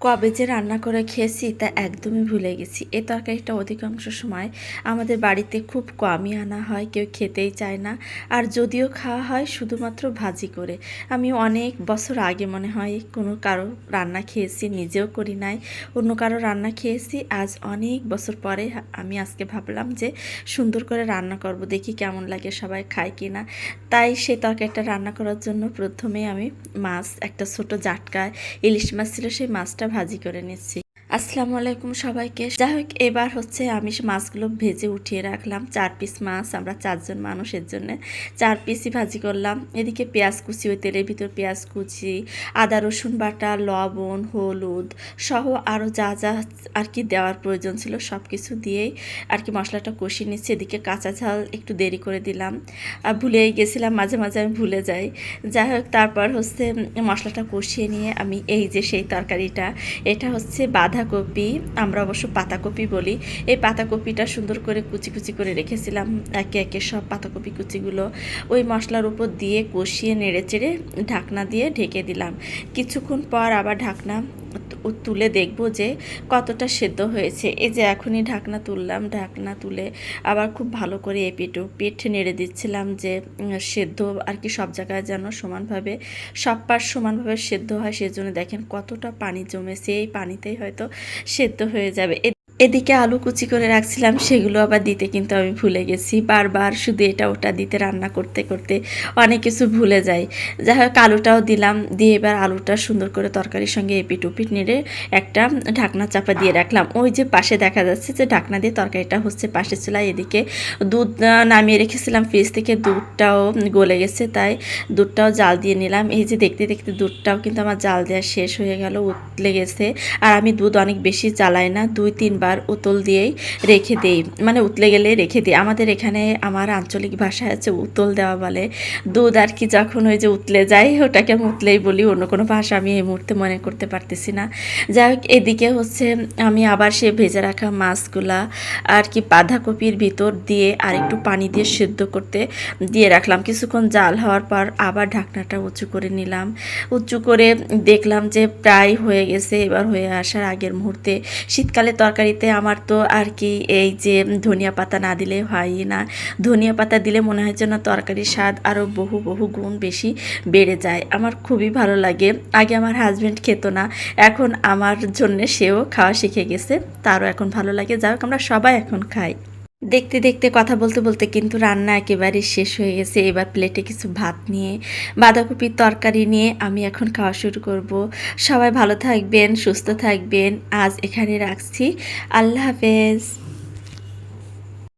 কবে যে রান্না করে খেয়েছি তা একদমই ভুলে গেছি। এ তরকারিটা অধিকাংশ সময় আমাদের বাড়িতে খুব কমই আনা হয়, কেউ খেতেই চায় না। আর যদিও খাওয়া হয় শুধুমাত্র ভাজি করে। আমি অনেক বছর আগে মনে হয় কোনো কারও রান্না খেয়েছি, নিজেও করি নাই, অন্য কারও রান্না খেয়েছি। আজ অনেক বছর পরে আমি আজকে ভাবলাম যে সুন্দর করে রান্না করব, দেখি কেমন লাগে সবাই খায় কি না। তাই সেই তরকারিটা রান্না করার জন্য প্রথমে আমি মাছ, একটা ছোট জাটকায় ইলিশ মাছ ছিল, সেই মাছটা ভাজি করে নিচ্ছি। আসসালামু আলাইকুম সবাইকে। যাই হোক, এবার হচ্ছে আমি মাছগুলো ভেজে উঠিয়ে রাখলাম। চার পিস মাছ, আমরা চারজন মানুষের জন্য। চার পিসই ভাজি করলাম। এদিকে পেঁয়াজ কুচি, ওই তেলের ভিতর পেঁয়াজ কুচি, আদা, রসুন বাটা, লবণ, হলুদ সহ আরও যা যা আর কি দেওয়ার প্রয়োজন ছিল সব কিছু দিয়েই আর কি মশলাটা কষিয়ে নিচ্ছি। এদিকে কাঁচা ঝাল একটু দেরি করে দিলাম। আর ভুলেই গেছিলাম, মাঝে মাঝে আমি ভুলে যাই। যাই হোক, তারপর হচ্ছে মশলাটা কষিয়ে নিয়ে আমি এই যে সেই তরকারিটা, এটা হচ্ছে বাঁধাকপি আমরা অবশ্য পাতাকপি বলি। এই পাতাকপিটা সুন্দর করে কুচি কুচি করে রেখেছিলাম, একে একে সব পাতাকপি কুচিগুলো। ওই মশলার উপর দিয়ে কষিয়ে নেড়ে চেড়ে ঢাকনা দিয়ে ঢেকে দিলাম। কিছুক্ষণ পর আবার ঢাকনা তুলে দেখব যে কতটা সেদ্ধ হয়েছে। এই যে এখনই ঢাকনা তুললাম, ঢাকনা তুলে আবার খুব ভালো করে এপিটু পিঠ নেড়ে দিচ্ছিলাম যে সেদ্ধ আর কি সব জায়গায় যেন সমানভাবে, সব পাশ সমানভাবে সেদ্ধ হয়, সেজন্য দেখেন কতটা পানি জমেছে। এই পানিতেই হয়তো সেদ্ধ হয়ে যাবে। এদিকে আলু কুচি করে রাখছিলাম, সেগুলো আবার দিতে কিন্তু আমি ভুলে গেছি। বারবার শুধু এটা ওটা দিতে, রান্না করতে করতে অনেক কিছু ভুলে যাই। যাই হোক আলুটাও দিলাম, দিয়ে এবার আলুটা সুন্দর করে তরকারির সঙ্গে এপিট উপিট নেড়ে একটা ঢাকনা চাপা দিয়ে রাখলাম। ওই যে পাশে দেখা যাচ্ছে যে ঢাকনা দিয়ে তরকারিটা হচ্ছে পাশে চুলায়, এদিকে দুধ নামিয়ে রেখেছিলাম ফ্রিজ থেকে, দুধটাও গলে গেছে, তাই দুধটাও জাল দিয়ে নিলাম। এই যে দেখতে দেখতে দুধটাও কিন্তু আমার জাল দেওয়া শেষ হয়ে গেল, উতলে গেছে। আর আমি দুধ অনেক বেশি জ্বালাই না, দুই, তিনবার উতল দিয়েই রেখে দেই। মানে উতলে গেলে রেখে দিই। আমাদের এখানে আমার আঞ্চলিক ভাষায় আছে উতল দেওয়া বলে। দুধ আর কি যখন ওই যে উতলে যায়, ওটাকে আমি উতলেই বলি। অন্য কোনো ভাষা আমি এই মুহূর্তে মনে করতে পারতেছি না। যাই হোক, এদিকে হচ্ছে আমি আবার সে ভেজে রাখা মাছগুলা আর কি বাঁধাকপির ভিতর দিয়ে আর একটু পানি দিয়ে সেদ্ধ করতে দিয়ে রাখলাম। কিছুক্ষণ জাল হওয়ার পর আবার ঢাকনাটা উঁচু করে নিলাম। উঁচু করে দেখলাম যে প্রায় হয়ে গেছে। এবার হয়ে আসার আগের মুহূর্তে শীতকালে তরকারিতে আমার তো আর কি এই যে ধনিয়া পাতা না দিলে হয় না। ধনিয়া পাতা দিলে মনে হয় যেন তরকারির স্বাদ আরও বহু বহু গুণ বেশি বেড়ে যায়। আমার খুবই ভালো লাগে। আগে আমার হাজব্যান্ড খেত না। এখন আমার জন্যে সেও খাওয়া শিখে গেছে। তারও এখন ভালো লাগে। যাই হোক, আমরা সবাই এখন খাই। দেখতে দেখতে, কথা বলতে বলতে কিন্তু রান্না একেবারে শেষ হয়ে গেছে। এবার প্লেটে কিছু ভাত নিয়ে, বাঁধাকপির তরকারি নিয়ে আমি এখন খাওয়া শুরু করব। সবাই ভালো থাকবেন, সুস্থ থাকবেন। আজ এখানে রাখছি। আল্লাহ হাফেজ।